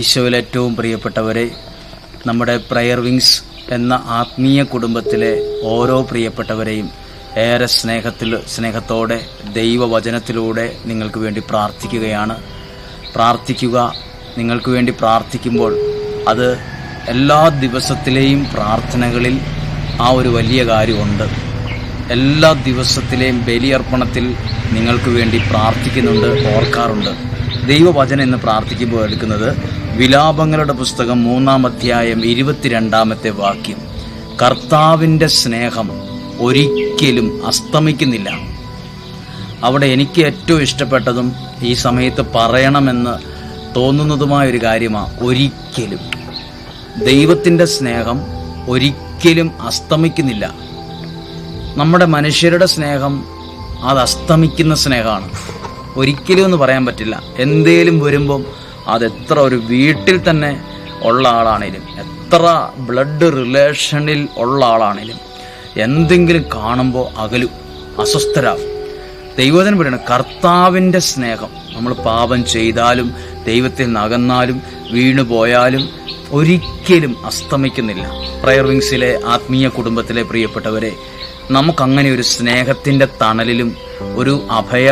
ഈശോയിൽ ഏറ്റവും പ്രിയപ്പെട്ടവരെ നമ്മുടെ പ്രയർ വിങ്സ് എന്ന ആത്മീയ കുടുംബത്തിലെ ഓരോ പ്രിയപ്പെട്ടവരെയും ഏറെ സ്നേഹത്തിൽ സ്നേഹത്തോടെ ദൈവവചനത്തിലൂടെ നിങ്ങൾക്ക് വേണ്ടി പ്രാർത്ഥിക്കുകയാണ്. പ്രാർത്ഥിക്കുക നിങ്ങൾക്ക് വേണ്ടി പ്രാർത്ഥിക്കുമ്പോൾ അത് എല്ലാ ദിവസത്തിലെയും പ്രാർത്ഥനകളിൽ ആ ഒരു വലിയ കാര്യമുണ്ട്. എല്ലാ ദിവസത്തിലെയും ബലിയർപ്പണത്തിൽ നിങ്ങൾക്ക് വേണ്ടി പ്രാർത്ഥിക്കുന്നുണ്ട് ഓർക്കാറുണ്ട്. ദൈവവചനം എന്ന് പ്രാർത്ഥിക്കുമ്പോൾ എടുക്കുന്നത് വിലാപങ്ങളുടെ പുസ്തകം മൂന്നാം അധ്യായം ഇരുപത്തിരണ്ടാമത്തെ വാക്യം. കർത്താവിന്റെ സ്നേഹം ഒരിക്കലും അസ്തമിക്കുന്നില്ല. അവിടെ എനിക്ക് ഏറ്റവും ഇഷ്ടപ്പെട്ടതും ഈ സമയത്ത് പറയണമെന്ന് തോന്നുന്നതുമായ ഒരു കാര്യമാണ് ഒരിക്കലും. ദൈവത്തിന്റെ സ്നേഹം ഒരിക്കലും അസ്തമിക്കുന്നില്ല. നമ്മുടെ മനുഷ്യരുടെ സ്നേഹം അത് അസ്തമിക്കുന്ന സ്നേഹമാണ്. ഒരിക്കലും എന്ന് പറയാൻ പറ്റില്ല. എന്തേലും വരുമ്പം അതെത്ര ഒരു വീട്ടിൽ തന്നെ ഉള്ള ആളാണേലും എത്ര ബ്ലഡ് റിലേഷനിൽ ഉള്ള ആളാണേലും എന്തെങ്കിലും കാണുമ്പോൾ അകലും അസ്വസ്ഥരാകും ദൈവത്തിന് പറയണം കർത്താവിന്റെ സ്നേഹം നമ്മൾ പാപം ചെയ്താലും ദൈവത്തിൽ നകന്നാലും വീണു പോയാലും ഒരിക്കലും അസ്തമിക്കുന്നില്ല. പ്രയർ വിങ്സിലെ ആത്മീയ കുടുംബത്തിലെ പ്രിയപ്പെട്ടവരെ നമുക്കങ്ങനെ ഒരു സ്നേഹത്തിന്റെ തണലിലും ഒരു അഭയ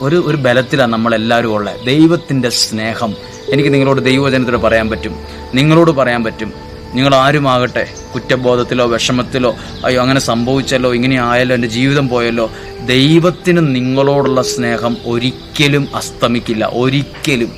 ഒരു ഒരു ബലത്തിലാണ് നമ്മളെല്ലാവരും ഉള്ളത് ദൈവത്തിന്റെ സ്നേഹം. എനിക്ക് നിങ്ങളോട് ദൈവജനത്തോട് പറയാൻ പറ്റും. നിങ്ങളോട് പറയാൻ പറ്റും. നിങ്ങൾ ആരുമാകട്ടെ? കുറ്റബോധത്തിലോ വിഷമത്തിലോ അയ്യോ അങ്ങനെ സംഭവിച്ചല്ലോ ഇങ്ങനെ ആയല്ലോ എന്റെ ജീവിതം പോയല്ലോ. ദൈവത്തിന് നിങ്ങളോടുള്ള സ്നേഹം ഒരിക്കലും അസ്തമിക്കില്ല. ഒരിക്കലും.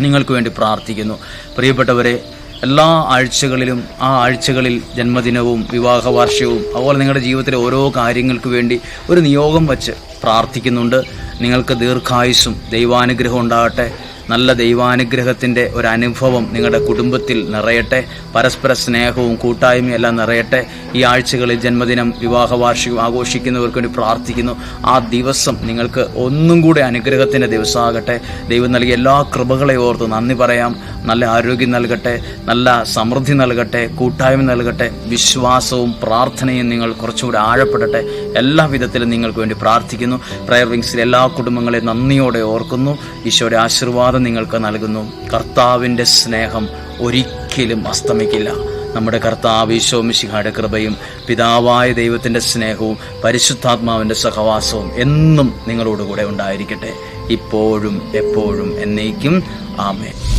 നിങ്ങൾക്ക് വേണ്ടി പ്രാർത്ഥിക്കുന്നു. പ്രിയപ്പെട്ടവരെ എല്ലാ ആഴ്ചകളിലും ആ ആഴ്ചകളിൽ ജന്മദിനവും വിവാഹ വാർഷികവും അതുപോലെ നിങ്ങളുടെ ജീവിതത്തിലെ ഓരോ കാര്യങ്ങൾക്ക് വേണ്ടി ഒരു നിയോഗം വച്ച് പ്രാർത്ഥിക്കുന്നുണ്ട്. നിങ്ങൾക്ക് ദീർഘായുസ്സും ദൈവാനുഗ്രഹം ഉണ്ടാകട്ടെ. നല്ല ദൈവാനുഗ്രഹത്തിന്റെ ഒരു അനുഭവം നിങ്ങളുടെ കുടുംബത്തിൽ നിറയട്ടെ. പരസ്പര സ്നേഹവും കൂട്ടായ്മയും എല്ലാം നിറയട്ടെ. ഈ ആഴ്ചകളിൽ ജന്മദിനം വിവാഹ വാർഷികം ആഘോഷിക്കുന്നവർക്ക് വേണ്ടി പ്രാർത്ഥിക്കുന്നു. ആ ദിവസം നിങ്ങൾക്ക് ഒന്നും കൂടെ അനുഗ്രഹത്തിന്റെ ദിവസമാകട്ടെ. ദൈവം നൽകിയ എല്ലാ കൃപകളെ ഓർത്ത് നന്ദി പറയാം. നല്ല ആരോഗ്യം നൽകട്ടെ. നല്ല സമൃദ്ധി നൽകട്ടെ. കൂട്ടായ്മ നൽകട്ടെ. വിശ്വാസവും പ്രാർത്ഥനയും നിങ്ങൾ കുറച്ചുകൂടി ആഴപ്പെടട്ടെ. എല്ലാ വിധത്തിലും നിങ്ങൾക്ക് വേണ്ടി പ്രാർത്ഥിക്കുന്നു. പ്രയർ വിങ്സിൽ എല്ലാ കുടുംബങ്ങളെയും നന്ദിയോടെ ഓർക്കുന്നു. ഈശോയുടെ ആശീർവാദം നിങ്ങൾക്ക് നൽകുന്നു. കർത്താവിന്റെ സ്നേഹം ഒരിക്കലും അസ്തമിക്കില്ല. നമ്മുടെ കർത്താവ് ഈശോ മിശിഹായുടെ കൃപയും പിതാവായ ദൈവത്തിന്റെ സ്നേഹവും പരിശുദ്ധാത്മാവിന്റെ സഹവാസവും എന്നും നിങ്ങളോടുകൂടെ ഉണ്ടായിരിക്കട്ടെ. ഇപ്പോഴും എപ്പോഴും എന്നേക്കും. ആമേ